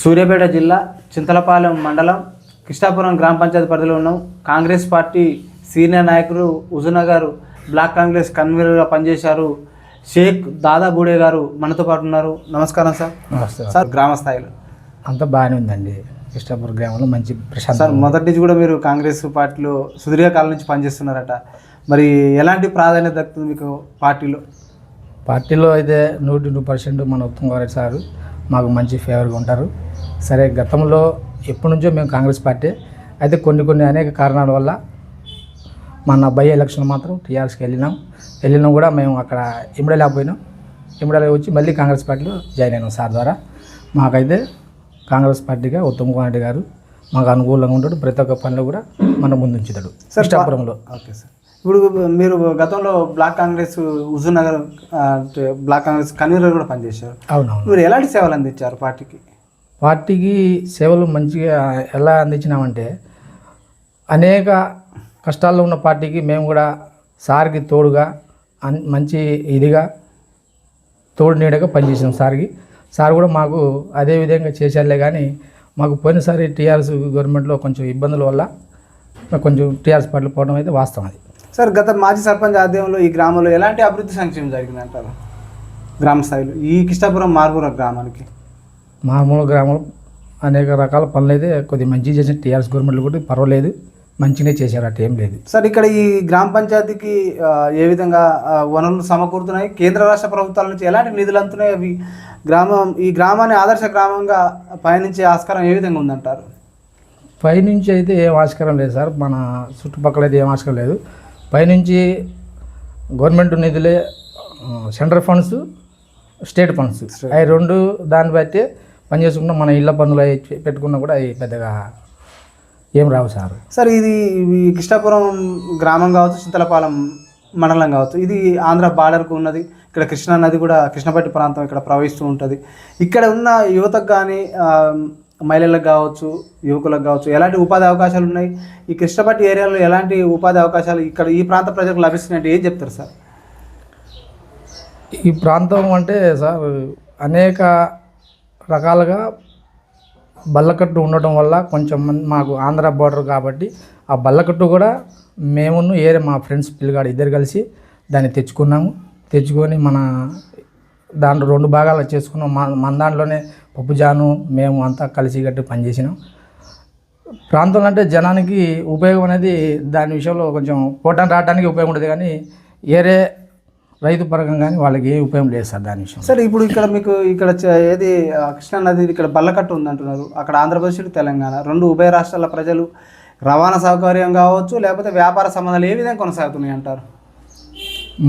సూర్యాపేట జిల్లా చింతలపాలెం మండలం కృష్ణాపురం గ్రామ పంచాయతీ పరిధిలో ఉన్నాం. కాంగ్రెస్ పార్టీ సీనియర్ నాయకులు ఉజునా గారు బ్లాక్ కాంగ్రెస్ కన్వీనర్గా పనిచేశారు. షేక్ దాదా బూడే గారు మనతో పాటు ఉన్నారు. నమస్కారం సార్. నమస్తే. సార్ గ్రామ స్థాయిలో. అంతా బాగానే ఉందండి. కృష్ణాపూర్ గ్రామంలో మంచి సార్ ప్రశాంత మొదటి నుంచి కూడా మీరు కాంగ్రెస్ పార్టీలో సుదీర్ఘకాలం నుంచి పనిచేస్తున్నారట. మరి ఎలాంటి ప్రాధాన్యత దక్కుతుంది మీకు పార్టీలో? పార్టీలో అయితే నూటి నూరు పర్సెంట్ మన ఉత్తమ్ కుమార్ సారు మాకు మంచి ఫేవర్గా ఉంటారు. సరే గతంలో ఎప్పటి నుంచో మేము కాంగ్రెస్ పార్టీ. అయితే కొన్ని కొన్ని అనేక కారణాల వల్ల మన బై ఎలక్షన్ మాత్రం టీఆర్ఎస్కి వెళ్ళినాం. వెళ్ళినాం కూడా మేము అక్కడ ఇమ్మడలేకపోయినాం ఇమ్మడలే వచ్చి మళ్ళీ కాంగ్రెస్ పార్టీలో జాయిన్ అయినాం సార్ ద్వారా. మాకైతే కాంగ్రెస్ పార్టీగా ఉత్తమ్ కుమార్ రెడ్డి గారు మాకు అనుకూలంగా ఉంటాడు. ప్రతి ఒక్క పనిలో కూడా మన ముందు ఉంచుతాడు కృష్ణాపురంలో ఓకే సార్. ఇప్పుడు మీరు గతంలో బ్లాక్ కాంగ్రెస్ హుజూర్నగర్ ఆ, అంటే బ్లాక్ కాంగ్రెస్ కన్వీనర్ కూడా పనిచేశారు. అవునవును. మీరు ఎలాంటి సేవలు అందించారు పార్టీకి? పార్టీకి సేవలు మంచిగా ఎలా అందించినామంటే అనేక కష్టాల్లో ఉన్న పార్టీకి మేము కూడా సార్కి తోడుగా అన్- మంచి ఇదిగా తోడు నీడగా పనిచేసాం సార్కి. సార్ కూడా మాకు అదే విధంగా చేశారులే కానీ మాకు పోయినసారి టీఆర్ఎస్ గవర్నమెంట్లో కొంచెం ఇబ్బందుల వల్ల కొంచెం టీఆర్ఎస్ పార్టీలు పోవడం అయితే వాస్తవం అది. సార్ గత మాజీ సర్పంచ్ ఆధ్వర్యంలో ఈ గ్రామంలో ఎలాంటి అభివృద్ధి సంక్షేమం జరిగింది అంటారు గ్రామ స్థాయిలో ఈ కిష్టాపురం మార్పుర గ్రామానికి. మామూలు గ్రామంలో అనేక రకాల పనులు అయితే కొద్దిగా మంచిగా చేసిన టీఆర్ఎస్ గవర్నమెంట్లు కూడా పర్వాలేదు. మంచిగానే చేశారు అటు ఏం లేదు. సార్ ఇక్కడ ఈ గ్రామ పంచాయతీకి ఏ విధంగా వనరులు సమకూరుతున్నాయి? కేంద్ర రాష్ట్ర ప్రభుత్వాల నుంచి ఎలాంటి నిధులు అందుతున్నాయి? అవి గ్రామం ఈ గ్రామాన్ని ఆదర్శ గ్రామంగా పయనించే ఆస్కారం ఏ విధంగా ఉందంటారు? పైనుంచి అయితే ఏం ఆస్కారం లేదు సార్. మన చుట్టుపక్కల అయితే ఏం ఆస్కారం లేదు. పైనుంచి గవర్నమెంట్ నిధులే సెంట్రల్ ఫండ్స్ స్టేట్ ఫండ్స్. అవి రెండు దాన్ని బట్టి పనిచేసుకున్న మన ఇళ్ళ పనులు అవి పెట్టుకున్నా కూడా అవి పెద్దగా ఏం రావు సార్. సార్ ఇది కృష్ణాపురం గ్రామం కావచ్చు చింతలపాలెం మండలం కావచ్చు ఇది ఆంధ్ర బార్డర్కు ఉన్నది. ఇక్కడ కృష్ణా నది కూడా కృష్ణపట్టి ప్రాంతం ఇక్కడ ప్రవహిస్తూ ఉంటుంది. ఇక్కడ ఉన్న యువతకు కానీ మహిళలకు కావచ్చు యువకులకు కావచ్చు ఎలాంటి ఉపాధి అవకాశాలు ఉన్నాయి? ఈ కృష్ణపట్టి ఏరియాలో ఎలాంటి ఉపాధి అవకాశాలు ఇక్కడ ఈ ప్రాంత ప్రజలకు లభిస్తున్నాయంటే ఏం చెప్తారు సార్? ఈ ప్రాంతం అంటే సార్ అనేక రకాలుగా బల్లకట్టు ఉండటం వల్ల కొంచెం మాకు ఆంధ్ర బార్డర్ కాబట్టి ఆ బల్లకట్టు కూడా మేమును ఏరే మా ఫ్రెండ్స్ పిల్లగాడు ఇద్దరు కలిసి దాన్ని తెచ్చుకున్నాము. తెచ్చుకొని మన దాంట్లో రెండు భాగాలు చేసుకున్నాం. మన మన దాంట్లోనే పప్పుజాను మేము అంతా కలిసి గట్టి పనిచేసినాం ప్రాంతంలో అంటే జనానికి ఉపయోగం అనేది దాని విషయంలో కొంచెం పోటాన్ని రావడానికి ఉపయోగం ఉంటుంది కానీ ఏరే రైతు పరంగా కానీ వాళ్ళకి ఏ ఉపయోగం లేదు సార్ దాని విషయం సార్ ఇప్పుడు ఇక్కడ మీకు ఇక్కడ ఏది కృష్ణా నది ఇక్కడ బల్లకట్టు ఉందంటున్నారు. అక్కడ ఆంధ్రప్రదేశ్ తెలంగాణ. రెండు ఉభయ రాష్ట్రాల ప్రజలు రవాణా సౌకర్యం కావచ్చు లేకపోతే వ్యాపార సంబంధాలు ఏ విధంగా కొనసాగుతున్నాయి అంటారు?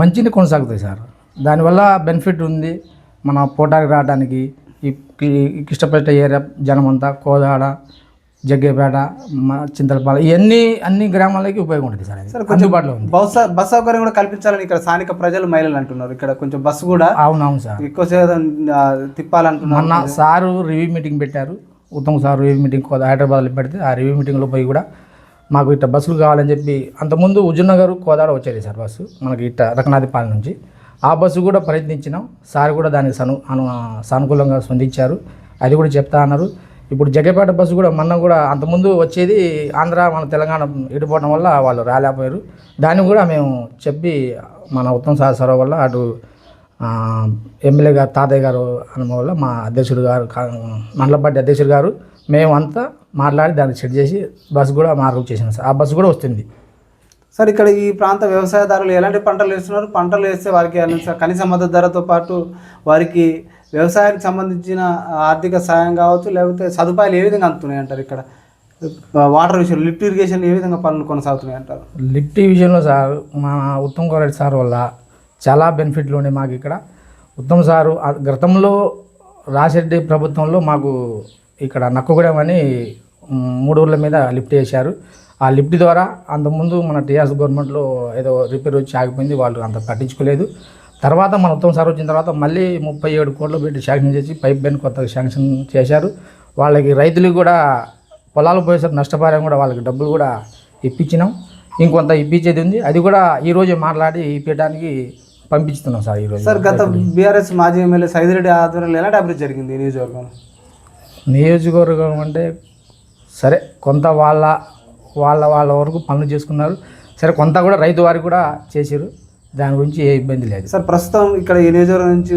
మంచిగా కొనసాగుతాయి సార్. దానివల్ల బెనిఫిట్ ఉంది. మన పోటాకి రావడానికి ఈ కృష్ణపేట ఏరియా జనం అంతా కోదాడ జగ్గేపేట చింతలపాల ఇవన్నీ అన్ని గ్రామాలకి ఉపయోగం ఉంటుంది సార్ అందుబాటులో ఉంది. బస్ సౌకర్యం కూడా కల్పించాలని ఇక్కడ స్థానిక ప్రజలు మహిళలు అంటున్నారు. ఇక్కడ కొంచెం బస్సు కూడా అవునవును సార్. ఎక్కువ తిప్పాలంటున్నారు. మొన్న సారు రివ్యూ మీటింగ్ పెట్టారు. ఉత్తమ్ సార్ రివ్యూ మీటింగ్ కోద హైదరాబాద్లో పెడితే ఆ రివ్యూ మీటింగ్లో పోయి కూడా మాకు ఇట్ట బస్సులు కావాలని చెప్పి అంతకుముందు ఉజ్జనగర్ కోదాడ వచ్చేది సార్ బస్సు. మనకి ఇట్ట రకనాథిపాలెం నుంచి. ఆ బస్సు కూడా ప్రయత్నించినాం. సార్ కూడా దానికి సను అను సానుకూలంగా స్పందించారు. అది కూడా చెప్తా అన్నారు. ఇప్పుడు జగ్గపేట బస్సు కూడా మొన్న కూడా అంతకుముందు వచ్చేది ఆంధ్ర మన తెలంగాణ ఇటుపోవడం వల్ల వాళ్ళు రాలేకపోయారు. దాన్ని కూడా మేము చెప్పి మన ఉత్తమ సార్ సరవ వల్ల అటు ఎమ్మెల్యే గారు తాతయ్య గారు అనుభవం వల్ల మా అధ్యక్షుడు గారు కా- మండల పార్టీ అధ్యక్షుడు గారు మేమంతా మాట్లాడి దాన్ని సెట్ చేసి బస్సు కూడా మార్పు చేసాం సార్. ఆ బస్సు కూడా వస్తుంది. సార్ ఇక్కడ ఈ ప్రాంత వ్యవసాయదారులు ఎలాంటి పంటలు వేస్తున్నారు? పంటలు వేస్తే వారికి సార్ కనీస మద్దతు ధరతో పాటు వారికి వ్యవసాయానికి సంబంధించిన ఆర్థిక సాయం కావచ్చు లేకపోతే సదుపాయాలు ఏ విధంగా అందుతున్నాయి అంటారు ఇక్కడ? వాటర్ విషయం లిఫ్ట్ ఇరిగేషన్ ఏ విధంగా పనులు కొనసాగుతున్నాయి అంటారు? లిఫ్ట్ విషయంలో సార్ మా ఉత్తమ్ కుమార్ సార్ వల్ల చాలా బెనిఫిట్లు ఉన్నాయి మాకు ఇక్కడ. ఉత్తమ్ సారు గతంలో రాసిరెడ్డి ప్రభుత్వంలో మాకు ఇక్కడ నక్కగూడెం అని మూడు ఊర్ల మీద లిఫ్ట్ చేశారు. ఆ లిఫ్ట్ ద్వారా అంతకుముందు మన టీఆర్ఎస్ గవర్నమెంట్లో ఏదో రిపేర్ వచ్చి ఆగిపోయింది వాళ్ళు అంత పట్టించుకోలేదు. తర్వాత మన ఉత్తమ్ సార్ వచ్చిన తర్వాత మళ్ళీ ముప్పై ఏడు కోట్లు పెట్టి శాంక్షన్ చేసి పైప్ లైన్ కొత్తగా శాంక్షన్ చేశారు. వాళ్ళకి రైతులకు కూడా పొలాలు పోయేసరికి నష్టపరిహారం కూడా వాళ్ళకి డబ్బులు కూడా ఇప్పించినాం. ఇంకొంత ఇప్పించేది ఉంది. అది కూడా ఈరోజే మాట్లాడి ఇప్పించడానికి పంపిస్తున్నాం సార్ ఈరోజు సార్ గత బీఆర్ఎస్ మాజీ ఎమ్మెల్యే సైదిరెడ్డి ఆధ్వర్యంలో ఎలాంటి అభివృద్ధి జరిగింది ఈ నియోజకవర్గంలో? నియోజకవర్గం అంటే సరే కొంత వాళ్ళ వాళ్ళ వాళ్ళ వరకు పనులు చేసుకున్నారు. సరే కొంత కూడా రైతు వారికి కూడా చేశారు. దాని గురించి ఏ ఇబ్బంది లేదు. సార్ ప్రస్తుతం ఇక్కడ ఈ నియోజకవర్గం నుంచి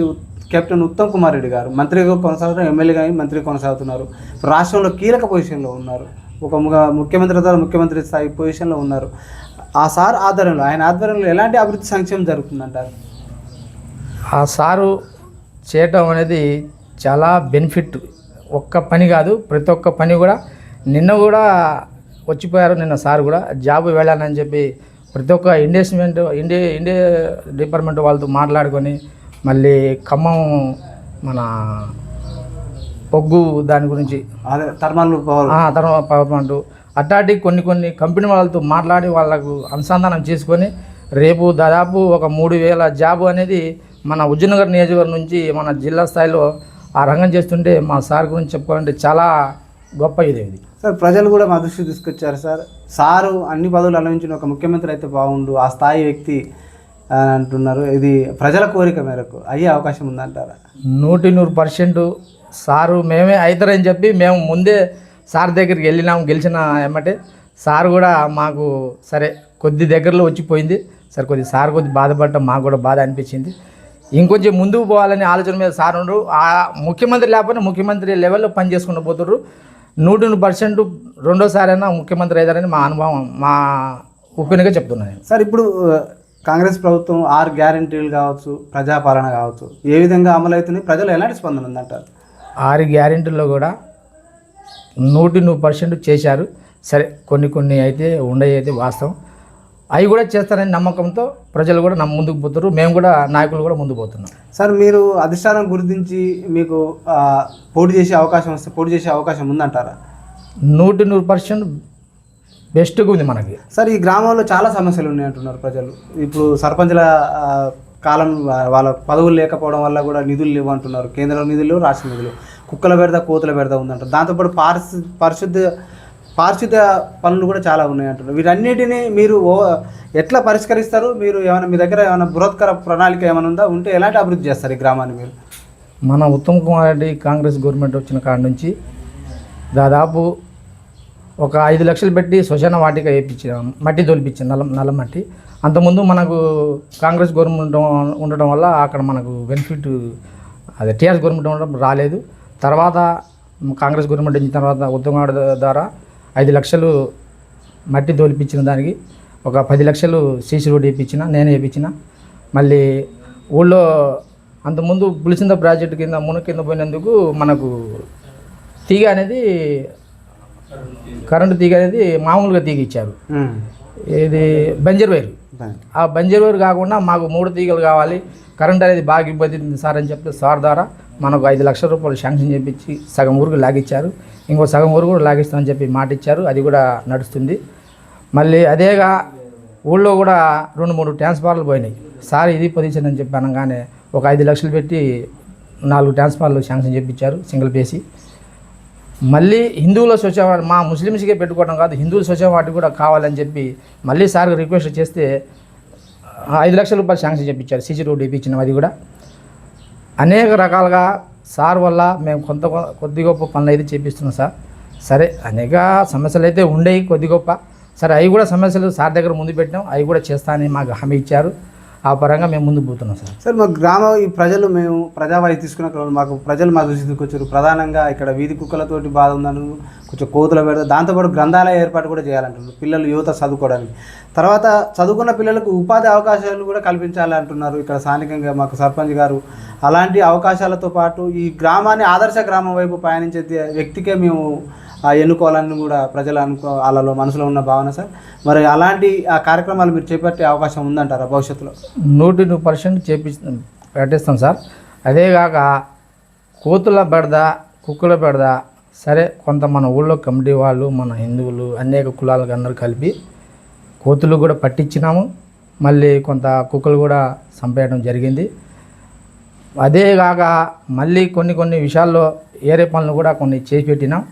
కెప్టెన్ ఉత్తమ్ కుమార్ రెడ్డి గారు మంత్రిగా కొనసాగుతున్నారు ఎమ్మెల్యేగా మంత్రిగా కొనసాగుతున్నారు. రాష్ట్రంలో కీలక పొజిషన్లో ఉన్నారు. ఒక ముఖ్యమంత్రి ద్వారా ముఖ్యమంత్రి స్థాయి పొజిషన్లో ఉన్నారు. ఆ సార్ ఆధ్వర్యంలో ఆయన ఆధ్వర్యంలో ఎలాంటి అభివృద్ధి సంక్షేమం జరుగుతుందంటారు? ఆ సారు చేయటం అనేది చాలా బెనిఫిట్ ఒక్క పని కాదు ప్రతి ఒక్క పని కూడా నిన్న కూడా వచ్చిపోయారు నిన్న సార్ కూడా. జాబ్ వెళ్ళాలని చెప్పి ప్రతి ఒక్క ఇన్వెస్ట్మెంట్ ఇండియా ఇండియా డిపార్ట్మెంట్ వాళ్ళతో మాట్లాడుకొని మళ్ళీ ఖమ్మం మన పొగ్గు దాని గురించి. అదే థర్మల్ పవర్. ప్లాంట్. అట్లాంటి కొన్ని కొన్ని కంపెనీ వాళ్ళతో మాట్లాడి వాళ్ళకు అనుసంధానం చేసుకొని రేపు దాదాపు ఒక మూడు వేల జాబు అనేది మన ఉజ్జనగర్ నియోజకవర్గం నుంచి మన జిల్లా స్థాయిలో ఆ రంగం చేస్తుంటే మా సార్ గురించి చెప్పుకోవాలంటే చాలా గొప్ప ఇది ఇది సార్ ప్రజలు కూడా మా దృష్టికి తీసుకొచ్చారు సార్. సారు అన్ని పదవులు అనుభవించిన ఒక ముఖ్యమంత్రి అయితే బాగుండు ఆ స్థాయి వ్యక్తి అని అంటున్నారు. ఇది ప్రజల కోరిక మేరకు. అయ్యే అవకాశం ఉందంటారా? నూటి నూరు పర్సెంట్ సారు మేమే అవుతారని చెప్పి మేము ముందే సార్ దగ్గరికి వెళ్ళినాము గెలిచిన ఏమంటే సార్ కూడా మాకు సరే కొద్ది దగ్గరలో వచ్చిపోయింది సరే కొద్ది సార్ కొద్ది బాధపడటం మాకు కూడా బాధ అనిపించింది. ఇంకొంచెం ముందుకు పోవాలని ఆలోచన మీద సార్ ఉండరు ఆ ముఖ్యమంత్రి లేకపోతే ముఖ్యమంత్రి లెవెల్లో పని చేసుకుంటూ పోతుండ్రు నూటి పర్సెంట్ రెండోసారి అయినా ముఖ్యమంత్రి అవుతారని మా అనుభవం మా ఒపీనియన్గా చెప్తున్నాను నేను. సార్ ఇప్పుడు కాంగ్రెస్ ప్రభుత్వం ఆరు గ్యారంటీలు కావచ్చు ప్రజాపాలన కావచ్చు ఏ విధంగా అమలవుతుంది ప్రజలు ఎలాంటి స్పందన ఉందంటారు? ఆరు గ్యారెంటీల్లో కూడా నూటి నూరు పర్సెంట్ చేశారు. సరే కొన్ని కొన్ని అయితే ఉండయి అయితే వాస్తవం. అవి కూడా చేస్తారని నమ్మకంతో ప్రజలు కూడా నమ్మ ముందుకు పోతారు మేము కూడా నాయకులు కూడా ముందుకు పోతున్నాం. సార్ మీరు అధిష్టానం గుర్తించి మీకు పోటీ చేసే అవకాశం వస్తే పోటీ చేసే అవకాశం ఉందంటారా? నూటి నూరు పర్సెంట్ బెస్ట్గా ఉంది మనకి. సార్ ఈ గ్రామంలో చాలా సమస్యలు ఉన్నాయి అంటున్నారు ప్రజలు. ఇప్పుడు సర్పంచ్ల కాలం వాళ్ళ పదవులు లేకపోవడం వల్ల కూడా నిధులు లేవు అంటున్నారు. కేంద్ర నిధులు రాష్ట్ర నిధులు. కుక్కల బెడద కోతుల బెడద ఉందంటారు దాంతోపాటు పారిశు పరిశుద్ధ పారిశుద్ధ పనులు కూడా చాలా ఉన్నాయి అంటారు వీటన్నిటిని మీరు ఓ- ఎట్లా పరిష్కరిస్తారు? మీరు ఏమైనా మీ దగ్గర ఏమైనా బృహత్కర ప్రణాళిక ఏమైనా ఉందా? ఉంటే ఎలాంటి అభివృద్ధి చేస్తారు ఈ గ్రామాన్ని మీరు? మన ఉత్తమ్ కుమార్ రెడ్డి కాంగ్రెస్ గవర్నమెంట్ వచ్చిన కాడ నుంచి దాదాపు ఒక ఐదు లక్షలు పెట్టి శ్మశాన వాటిక వేయించాం మట్టి తోలిపించాం నల్ల నల్ల మట్టి. అంతకుముందు మనకు కాంగ్రెస్ గవర్నమెంట్ ఉండటం వల్ల అక్కడ మనకు బెనిఫిట్ అదే టీఆర్ఎస్ గవర్నమెంట్ ఉండడం రాలేదు. తర్వాత కాంగ్రెస్ గవర్నమెంట్ వచ్చిన తర్వాత ఉత్తమ్ ద్వారా ఐదు లక్షలు మట్టి తోలిపించిన దానికి ఒక పది లక్షలు సీసీ రోడ్ వేయించిన నేనే వేయించిన. మళ్ళీ ఊళ్ళో అంతకుముందు పులిసింద ప్రాజెక్టు కింద మున కింద పోయినందుకు మనకు తీగ అనేది కరెంటు తీగ అనేది మామూలుగా తీగ ఇచ్చారు. ఇది బంజర్ వైర్. ఆ బంజర్ వైర్ కాకుండా మాకు మూడు తీగలు కావాలి కరెంట్ అనేది బాగా ఇబ్బంది సార్ అని చెప్తే సార్ ద్వారా మనకు ఐదు లక్షల రూపాయలు శాంక్షన్ చేయించి సగం ఊరికి లాగిచ్చారు. ఇంకో సగం ఊరు కూడా లాగిస్తామని చెప్పి మాట ఇచ్చారు. అది కూడా నడుస్తుంది. మళ్ళీ అదేగా ఊళ్ళో కూడా రెండు మూడు ట్రాన్స్ఫార్మర్లు పోయినాయి. సార్ ఇది పొజిషన్ అని చెప్పి అనగానే ఒక ఐదు లక్షలు పెట్టి నాలుగు ట్రాన్స్ఫార్లు శాంక్షన్ చేయించారు సింగిల్ పేసి మళ్ళీ హిందువుల శౌచవాటి మా ముస్లిమ్స్కే పెట్టుకోవడం కాదు హిందువుల శౌచవాటి కూడా కావాలని చెప్పి మళ్ళీ సార్ రిక్వెస్ట్ చేస్తే ఐదు లక్షల రూపాయలు శాంక్షన్ చేయించారు సీసీ రోడ్ ఇప్పించిన అది కూడా. అనేక రకాలుగా సార్ వల్ల మేము కొంత కొద్ది గొప్ప పనులు అయితే చేపిస్తున్నాం సార్. సరే అనేక సమస్యలు అయితే ఉండేవి కొద్ది గొప్ప. సరే అవి కూడా సమస్యలు సార్ దగ్గర ముందు పెట్టినాం. అవి కూడా చేస్తానని మాకు హామీ ఇచ్చారు. ఆ పరంగా మేము ముందు పోతున్నాం సార్. సార్ మా గ్రామ ఈ ప్రజలు మేము ప్రజావాయి తీసుకున్న మాకు ప్రజలు మా దృష్టికి వచ్చారు ప్రధానంగా ఇక్కడ వీధి కుక్కలతోటి బాధ ఉందని కొంచెం కోతుల పెడతా దాంతోపాటు గ్రంథాలయ ఏర్పాటు కూడా చేయాలంటున్నారు పిల్లలు యువత చదువుకోవడానికి. తర్వాత చదువుకున్న పిల్లలకు ఉపాధి అవకాశాలు కూడా కల్పించాలి అంటున్నారు ఇక్కడ స్థానికంగా మాకు సర్పంచ్ గారు. అలాంటి అవకాశాలతో పాటు ఈ గ్రామాన్ని ఆదర్శ గ్రామం వైపు పయనించే వ్యక్తికే మేము ఎన్నుకోవాలని కూడా ప్రజలు అనుకో వాళ్ళలో మనసులో ఉన్న భావన సార్. మరి అలాంటి ఆ కార్యక్రమాలు మీరు చేపట్టే అవకాశం ఉందంటారా భవిష్యత్తులో? నూటి నూరు పర్సెంట్ చేపి పెట్టిస్తాం సార్. అదేగాక కోతుల బెడద కుక్కల బెడద సరే కొంత మన ఊళ్ళో కమిటీ వాళ్ళు మన హిందువులు అనేక కులాలకు అందరూ కలిపి కోతులు కూడా పట్టించినాము. మళ్ళీ కొంత కుక్కలు కూడా చంపేయడం జరిగింది. అదేగాక మళ్ళీ కొన్ని కొన్ని విషయాల్లో ఏరే పనులు కూడా కొన్ని చేసి పెట్టినాం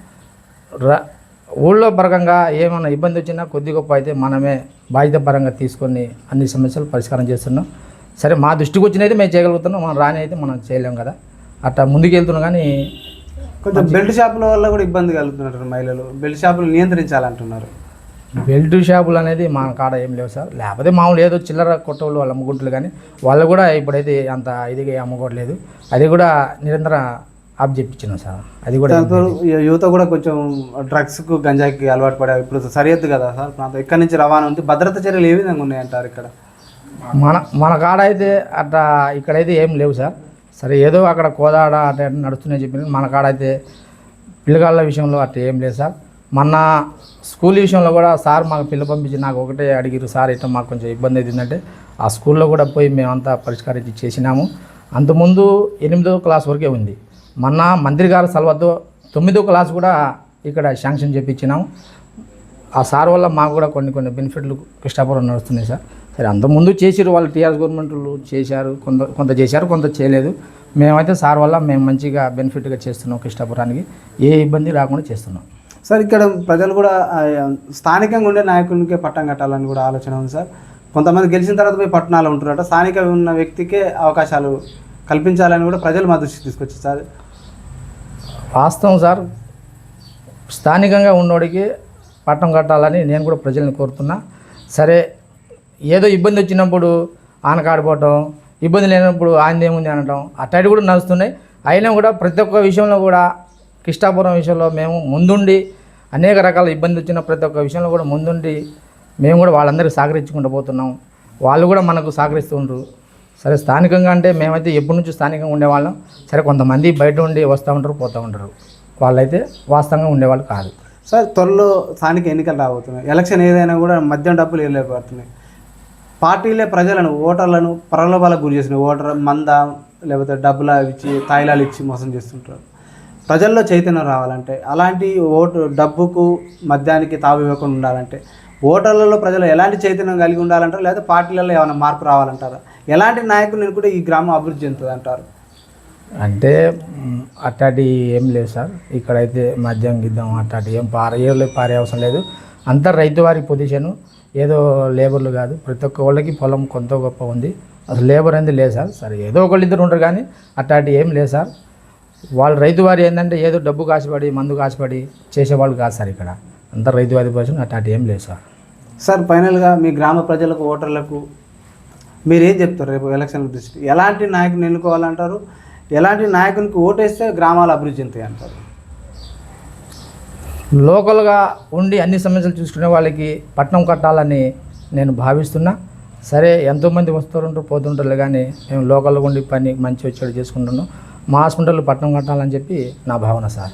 ఊళ్ళో పరంగా ఏమైనా ఇబ్బంది వచ్చినా కొద్ది గొప్ప అయితే మనమే బాధ్యత పరంగా తీసుకొని అన్ని సమస్యలు పరిష్కారం చేస్తున్నాం. సరే మా దృష్టికి వచ్చినైతే మేము చేయగలుగుతున్నాం. మనం రాని అయితే మనం చేయలేం కదా. అట్లా ముందుకు వెళ్తున్నాం కానీ కొంచెం బెల్ట్ షాపుల వల్ల కూడా ఇబ్బంది కలుగుతున్నారు మహిళలు. బెల్ట్ షాపులు నియంత్రించాలంటున్నారు. బెల్ట్ షాపులు అనేది మన కాడ ఏం లేవు సార్. లేకపోతే మామూలు ఏదో చిల్లర కొట్టోళ్ళు వాళ్ళు అమ్ముకుంటారు కానీ వాళ్ళు కూడా ఇప్పుడైతే అంత ఇదిగా అమ్ముకోవట్లేదు. అది కూడా నిరంతరం ఆప్ చెప్పించినాం సార్. అది కూడా యువత కూడా కొంచెం డ్రగ్స్కు గంజాకి అలవాటు పడే ఇప్పుడు సరిహద్దు కదా సార్ ప్రాంతం. ఇక్కడ నుంచి రవాణా ఉంది? భద్రత చర్యలు ఏ విధంగా ఉన్నాయంటారు ఇక్కడ? మన మన కాడ అయితే అట్లా ఇక్కడైతే ఏం లేవు సార్. సరే ఏదో అక్కడ కోదాడ అట్లా ఇట్లా నడుస్తున్నాయి చెప్పిన మన కాడ అయితే పిల్లగాళ్ళ విషయంలో అట్లా ఏం లేదు సార్. మొన్న స్కూల్ విషయంలో కూడా సార్ మాకు పిల్ల పంపించి నాకు ఒకటే అడిగిరు సార్ ఇట్లా మాకు కొంచెం ఇబ్బంది అవుతుందంటే ఆ స్కూల్లో కూడా పోయి మేమంతా పరిష్కరించి చేసినాము. అంతకుముందు ఎనిమిదో క్లాస్ వరకే ఉంది. మొన్న మంత్రి గారు సలవద్దు తొమ్మిదో క్లాస్ కూడా ఇక్కడ శాంక్షన్ చేయించినాము ఆ సార్ వల్ల మాకు కూడా కొన్ని కొన్ని బెనిఫిట్లు కృష్ణాపురం నడుస్తున్నాయి సార్. సరే అంతకుముందు చేసారు వాళ్ళు టీఆర్ఎస్ గవర్నమెంట్లు చేశారు కొంత కొంత చేశారు కొంత చేయలేదు. మేమైతే సార్ వల్ల మేము మంచిగా బెనిఫిట్గా చేస్తున్నాం కృష్ణాపురానికి. ఏ ఇబ్బంది రాకుండా చేస్తున్నాం. సార్ ఇక్కడ ప్రజలు కూడా స్థానికంగా ఉండే నాయకునికే పట్టం కట్టాలని కూడా ఆలోచన ఉంది సార్. కొంతమంది గెలిచిన తర్వాత పోయి పట్టణాలు ఉంటున్నారట స్థానిక ఉన్న వ్యక్తికే అవకాశాలు కల్పించాలని కూడా ప్రజలు మా దృష్టికి తీసుకొచ్చారు సార్. వాస్తవం సార్ స్థానికంగా ఉన్నోడికి పట్టం కట్టాలని నేను కూడా ప్రజల్ని కోరుతున్నా. సరే ఏదో ఇబ్బంది వచ్చినప్పుడు ఆనకాడిపోవటం ఇబ్బంది లేనప్పుడు ఆయన ఏముంది అనటం అట్లాంటివి కూడా నడుస్తున్నాయి. అయినా కూడా ప్రతి ఒక్క విషయంలో కూడా కిష్టాపురం విషయంలో మేము ముందుండి అనేక రకాల ఇబ్బంది వచ్చిన ప్రతి ఒక్క విషయంలో కూడా ముందుండి మేము కూడా వాళ్ళందరికీ సహకరించుకుంటూ పోతున్నాం. వాళ్ళు కూడా మనకు సహకరిస్తుండ్రు. సరే స్థానికంగా అంటే మేమైతే ఎప్పటి నుంచి స్థానికంగా ఉండేవాళ్ళం. సరే కొంతమంది బయట ఉండి వస్తూ ఉంటారు పోతూ ఉంటారు. వాళ్ళైతే వాస్తవంగా ఉండేవాళ్ళు కాదు. సార్ త్వరలో స్థానిక ఎన్నికలు రాబోతున్నాయి. ఎలక్షన్ ఏదైనా కూడా మద్యం డబ్బులు వెళ్ళలేకపోతున్నాయి పార్టీలే ప్రజలను ఓటర్లను ప్రలోభాలకు గురి చేసిన ఓటర్ మంద లేకపోతే డబ్బులు ఇచ్చి తాయిలాలు ఇచ్చి మోసం చేస్తుంటారు. ప్రజల్లో చైతన్యం రావాలంటే అలాంటి ఓటు డబ్బుకు మద్యానికి తావివ్వకుండా ఉండాలంటే ఓటర్లలో ప్రజలు ఎలాంటి చైతన్యం కలిగి ఉండాలంటారు? లేదా పార్టీలలో ఏమైనా మార్పు రావాలంటారా? ఎలాంటి నాయకులు కూడా ఈ గ్రామం అభివృద్ధి చెందుతుంది అంటారు? అంటే అట్టాటి ఏం లేదు సార్. ఇక్కడైతే మద్యం గిద్దాం అట్టాటి ఏం పారే పారే అవసరం లేదు. అంతా రైతు వారి పొజిషను ఏదో లేబర్లు కాదు. ప్రతి ఒక్క వాళ్ళకి పొలం కొంత గొప్ప ఉంది. అసలు లేబర్ అనేది లేదు సార్. సరే ఏదో ఒకళ్ళు ఇద్దరు ఉంటారు కానీ అట్లాంటి ఏం లేదు సార్. వాళ్ళు రైతు వారి ఏంటంటే ఏదో డబ్బు కాసిపడి మందు కాసిపడి చేసేవాళ్ళు కాదు సార్ ఇక్కడ. అంతా రైతు వారి పొజిషన్ అట్లాంటి ఏం లేదు సార్. సార్ ఫైనల్గా మీ గ్రామ ప్రజలకు ఓటర్లకు మీరు ఏం చెప్తారు రేపు ఎలక్షన్ దృష్టి? ఎలాంటి నాయకుని ఎన్నుకోవాలంటారు? ఎలాంటి నాయకునికి ఓటేస్తే గ్రామాలు అభివృద్ధి చెందుతాయి అంటారు? లోకల్గా ఉండి అన్ని సమస్యలు చూసుకునే వాళ్ళకి పట్నం కట్టాలని నేను భావిస్తున్నా. సరే ఎంతోమంది వస్తుంటారు పోతుంటారు కానీ మేము లోకల్గా ఉండి పని మంచి వచ్చేది చేసుకుంటున్నాం. మా హాస్పిటల్ పట్నం కట్టాలని చెప్పి నా భావన sir.